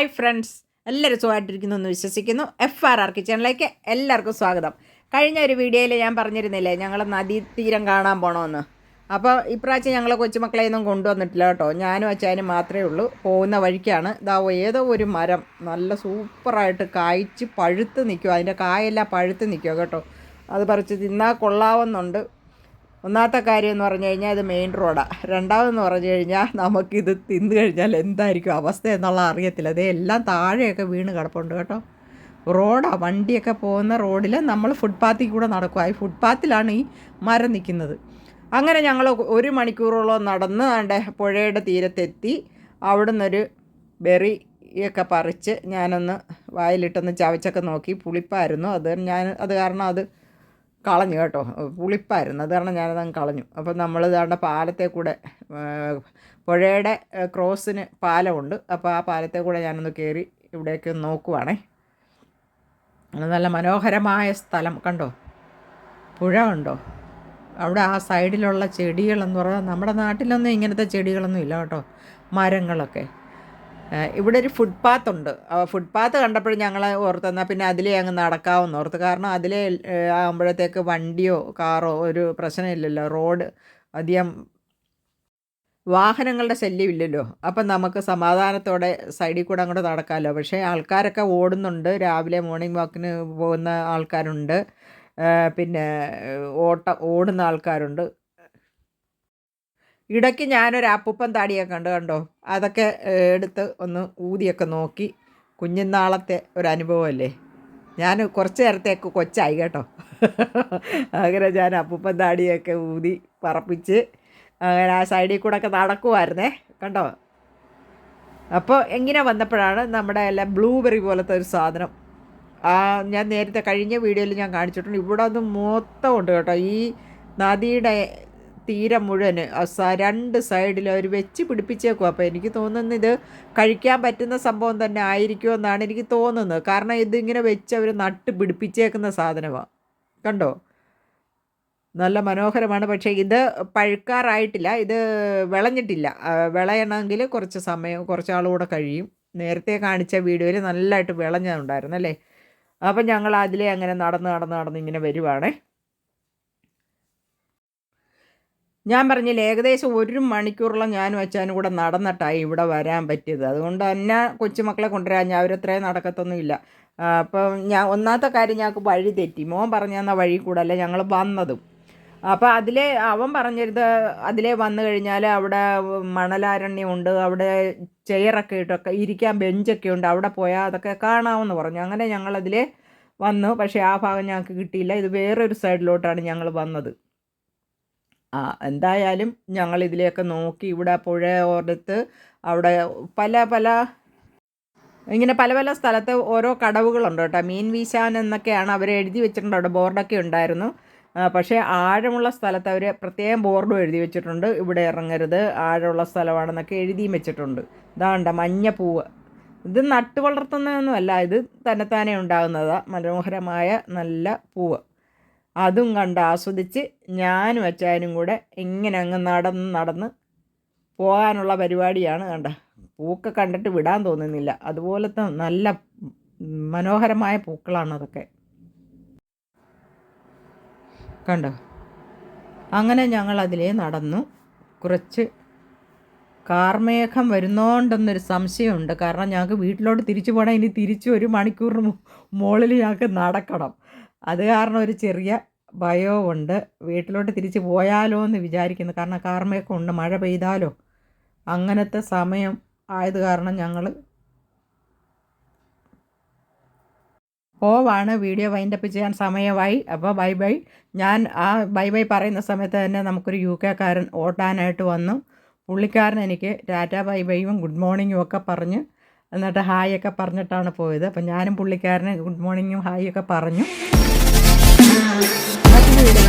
Hi friends എല്ലാവരും സുഖമായിട്ടിരിക്കുന്നു എന്ന് വിശ്വസിക്കുന്നു. എഫ് ആർ ആർ കിച്ചണിലേക്ക് എല്ലാവർക്കും സ്വാഗതം. കഴിഞ്ഞ ഒരു വീഡിയോയിൽ ഞാൻ പറഞ്ഞിരുന്നില്ലേ ഞങ്ങൾ നദീതീരം കാണാൻ പോകണമെന്ന് അപ്പോൾ ഇപ്രാവശ്യം ഞങ്ങളെ കൊച്ചുമക്കളെയൊന്നും കൊണ്ടുവന്നിട്ടില്ല കേട്ടോ. ഞാനും അച്ചാനും മാത്രമേ ഉള്ളൂ. പോകുന്ന വഴിക്കാണ്. ഇതാ ഏതോ ഒരു മരം. നല്ല സൂപ്പറായിട്ട് കായ്ച്ച് പഴുത്ത് നിൽക്കുക അതിന്റെ കായെല്ലാം പഴുത്ത് നിൽക്കുക കേട്ടോ. അത് പറിച്ച് തിന്നാൽ കൊള്ളാവുന്നുണ്ട്. ഒന്നാമത്തെ കാര്യം എന്ന് പറഞ്ഞു കഴിഞ്ഞാൽ ഇത് മെയിൻ റോഡാണ് രണ്ടാമതെന്ന് പറഞ്ഞു കഴിഞ്ഞാൽ നമുക്കിത് തിന്നു കഴിഞ്ഞാൽ എന്തായിരിക്കും അവസ്ഥ എന്നുള്ള അറിയത്തില്ല. അതേ എല്ലാം താഴെയൊക്കെ വീണ് കിടപ്പുണ്ട് കേട്ടോ. റോഡാണ് വണ്ടിയൊക്കെ പോകുന്ന റോഡിൽ നമ്മൾ ഫുട്പാത്തിൽ കൂടെ നടക്കുക ഈ ഫുട്പാത്തിലാണ് ഈ മരം നിൽക്കുന്നത്. അങ്ങനെ ഞങ്ങൾ ഒരു മണിക്കൂറോളം നടന്ന് അവിടെ പുഴയുടെ തീരത്തെത്തി. അവിടെ നിന്നൊരു ബെറി ഒക്കെ പറിച്ച് ഞാനൊന്ന് വായിലിട്ടൊന്ന് ചവച്ചൊക്കെ നോക്കി. പുളിപ്പായിരുന്നു. അത് ഞാൻ അത് കാരണം അത് കളഞ്ഞു കേട്ടോ. പുളിപ്പായിരുന്നു. അത് കാരണം ഞാനതങ്ങ് കളഞ്ഞു. അപ്പം നമ്മൾ ഇതാണ്ട് പാലത്തെ കൂടെ പുഴയുടെ ക്രോസിന് പാലമുണ്ട്. അപ്പോൾ ആ പാലത്തെ കൂടെ ഞാനൊന്ന് കയറി ഇവിടേക്ക് നോക്കുവാണേ. നല്ല മനോഹരമായ സ്ഥലം. കണ്ടോ? പുഴ ഉണ്ടോ അവിടെ ആ സൈഡിലുള്ള ചെടികളെന്ന് പറഞ്ഞാൽ നമ്മുടെ നാട്ടിലൊന്നും ഇങ്ങനത്തെ ചെടികളൊന്നും ഇല്ല കേട്ടോ. മരങ്ങളൊക്കെ. ഇവിടെ ഒരു ഫുട്പാത്ത് ഉണ്ട്. ഫുട്പാത്ത് കണ്ടപ്പോൾ ഞങ്ങൾ ഓർത്തെന്നാൽ പിന്നെ അതിലേ അങ്ങ് നടക്കാമെന്ന് ഓർത്ത്. കാരണം അതിലേ ആകുമ്പോഴത്തേക്ക് വണ്ടിയോ കാറോ ഒരു പ്രശ്നമില്ലല്ലോ. റോഡ് അധികം വാഹനങ്ങളുടെ ശല്യമില്ലല്ലോ. അപ്പം നമുക്ക് സമാധാനത്തോടെ സൈഡിൽ കൂടെ അങ്ങോട്ട് നടക്കാമല്ലോ. പക്ഷേ ആൾക്കാരൊക്കെ ഓടുന്നുണ്ട്. രാവിലെ മോർണിംഗ് വാക്കിന് പോകുന്ന ആൾക്കാരുണ്ട്. പിന്നെ ഓട്ട ഓടുന്ന ആൾക്കാരുണ്ട്. ഇടയ്ക്ക് ഞാനൊരു അപ്പൂപ്പൻ താടിയൊക്കെ കണ്ടു കണ്ടോ? അതൊക്കെ എടുത്ത് ഒന്ന് ഊതിയൊക്കെ നോക്കി. കുഞ്ഞുനാളത്തെ അനുഭവമല്ലേ? ഞാൻ കുറച്ച് നേരത്തേക്ക് കൊച്ചായി കേട്ടോ. അങ്ങനെ ഞാൻ അപ്പൂപ്പൻ താടിയൊക്കെ ഊതി പറപ്പിച്ച് അങ്ങനെ ആ സൈഡിൽ കൂടെ ഒക്കെ നടക്കുമായിരുന്നേ കണ്ടോ? അപ്പോൾ എങ്ങനെ വന്നപ്പോഴാണ് നമ്മുടെ എല്ലാം ബ്ലൂബെറി പോലത്തെ ഒരു സാധനം. ആ ഞാൻ നേരത്തെ കഴിഞ്ഞ വീഡിയോയിൽ ഞാൻ കാണിച്ചിട്ടുണ്ട്. ഇവിടെ അത് മൊത്തം ഉണ്ട് കേട്ടോ. ഈ നദിയുടെ തീരം മുഴുവൻ. അസാ രണ്ട് സൈഡിൽ അവർ വെച്ച് പിടിപ്പിച്ചേക്കും അപ്പോൾ എനിക്ക് തോന്നുന്നു ഇത് കഴിക്കാൻ പറ്റുന്ന സംഭവം തന്നെ ആയിരിക്കുമെന്നാണ് എനിക്ക് തോന്നുന്നത് കാരണം ഇതിങ്ങനെ വെച്ച് അവർ നട്ട് പിടിപ്പിച്ചേക്കുന്ന സാധനമാണ് കണ്ടോ? നല്ല മനോഹരമാണ്. പക്ഷേ ഇത് പഴുക്കാറായിട്ടില്ല. ഇത് വിളഞ്ഞിട്ടില്ല. വിളയണമെങ്കിൽ കുറച്ച് സമയം കുറച്ച് ആളുകൂടെ കഴിയും. നേരത്തെ കാണിച്ച വീഡിയോയിൽ നല്ലതായിട്ട് വിളഞ്ഞുണ്ടായിരുന്നു അല്ലേ? അപ്പം ഞങ്ങൾ അതിലെ അങ്ങനെ നടന്ന് നടന്ന് നടന്ന് ഇങ്ങനെ വരുവാണേ. ഞാൻ പറഞ്ഞില്ല ഏകദേശം ഒരു മണിക്കൂറോളം ഞാനും അച്ഛനും കൂടെ നടന്നിട്ടായി ഇവിടെ വരാൻ പറ്റിയത്. അതുകൊണ്ട് തന്നെ കൊച്ചുമക്കളെ കൊണ്ടുവരാൻ ഞാൻ അവരത്രയും നടക്കത്തൊന്നുമില്ല. അപ്പം ഞാൻ ഒന്നാമത്തെ കാര്യം ഞങ്ങൾക്ക് വഴി തെറ്റി. മോൻ പറഞ്ഞു തന്ന വഴി കൂടെ അല്ല ഞങ്ങൾ വന്നതും. അപ്പോൾ അതിലെ അവൻ പറഞ്ഞിരുന്നത് അതിലേ വന്നു കഴിഞ്ഞാൽ അവിടെ മണലാരണ്യമുണ്ട് അവിടെ ചെയറൊക്കെ ഇട്ടൊക്കെ ഇരിക്കാൻ ബെഞ്ചൊക്കെ ഉണ്ട് അവിടെ പോയാൽ അതൊക്കെ കാണാമെന്ന് പറഞ്ഞു. അങ്ങനെ ഞങ്ങളതിലെ വന്നു. പക്ഷേ ആ ഭാഗം ഞങ്ങൾക്ക് കിട്ടിയില്ല. ഇത് വേറൊരു സൈഡിലോട്ടാണ് ഞങ്ങൾ വന്നത്. ആ എന്തായാലും ഞങ്ങൾ ഇതിലെയൊക്കെ നോക്കി ഇവിടെ പുഴ ഓർത്ത് അവിടെ പല പല ഇങ്ങനെ പല പല സ്ഥലത്ത് ഓരോ കടവുകളുണ്ട് കേട്ടോ. മീൻ വീശാൻ എന്നൊക്കെയാണ് അവർ എഴുതി വെച്ചിട്ടുണ്ട്. അവിടെ ബോർഡൊക്കെ ഉണ്ടായിരുന്നു. പക്ഷേ ആഴമുള്ള സ്ഥലത്ത് അവർ പ്രത്യേകം ബോർഡും എഴുതി വെച്ചിട്ടുണ്ട്. ഇവിടെ ഇറങ്ങരുത് ആഴമുള്ള സ്ഥലമാണെന്നൊക്കെ എഴുതിയും വെച്ചിട്ടുണ്ട്. ഇതാണ്ട മഞ്ഞ പൂവ്. ഇത് നട്ടു വളർത്തുന്നതൊന്നുമല്ല ഇത് തന്നെത്താനെ ഉണ്ടാകുന്നതാണ് മനോഹരമായ നല്ല പൂവ്. അതും കണ്ട് ആസ്വദിച്ച് ഞാനും അച്ചാനും കൂടെ ഇങ്ങനെ അങ്ങ് നടന്ന് നടന്ന് പോകാനുള്ള പരിപാടിയാണ് കണ്ട. പൂക്ക കണ്ടിട്ട് വിടാൻ തോന്നുന്നില്ല. അതുപോലത്തെ നല്ല മനോഹരമായ പൂക്കളാണ് അതൊക്കെ. കണ്ടോ? അങ്ങനെ ഞങ്ങൾ അതിലേ നടന്നു. കുറച്ച് കാർമേഘം വരുന്നോണ്ടെന്നൊരു സംശയമുണ്ട്. കാരണം ഞങ്ങൾക്ക് വീട്ടിലോട്ട് തിരിച്ചു പോകണം ഇനി തിരിച്ചു ഒരു മണിക്കൂറിന് മുകളിൽ ഞങ്ങൾക്ക് നടക്കണം. അത് കാരണം ഒരു ചെറിയ ഭയമുണ്ട് വീട്ടിലോട്ട് തിരിച്ച് പോയാലോ എന്ന് വിചാരിക്കുന്നു. കാരണം കാർമയൊക്കെ ഉണ്ട്. മഴ പെയ്താലോ? അങ്ങനത്തെ സമയം ആയത് കാരണം ഞങ്ങൾ പോവാണ്. വീഡിയോ വൈൻഡപ്പ് ചെയ്യാൻ സമയമായി. അപ്പോൾ ബൈ ബൈ. ഞാൻ ആ ബൈ ബൈ പറയുന്ന സമയത്ത് തന്നെ നമുക്കൊരു യു കെക്കാരൻ ഓട്ടാനായിട്ട് വന്നു. പുള്ളിക്കാരൻ എനിക്ക് ടാറ്റ ബൈ ബൈയും ഗുഡ് മോർണിംഗും ഒക്കെ പറഞ്ഞ് എന്നിട്ട് ഹായ് ഒക്കെ പറഞ്ഞിട്ടാണ് പോയത്. അപ്പം ഞാനും പുള്ളിക്കാരന് ഗുഡ് മോർണിംഗും ഹായ് ഒക്കെ പറഞ്ഞു. മറ്റൊരു വീഡിയോ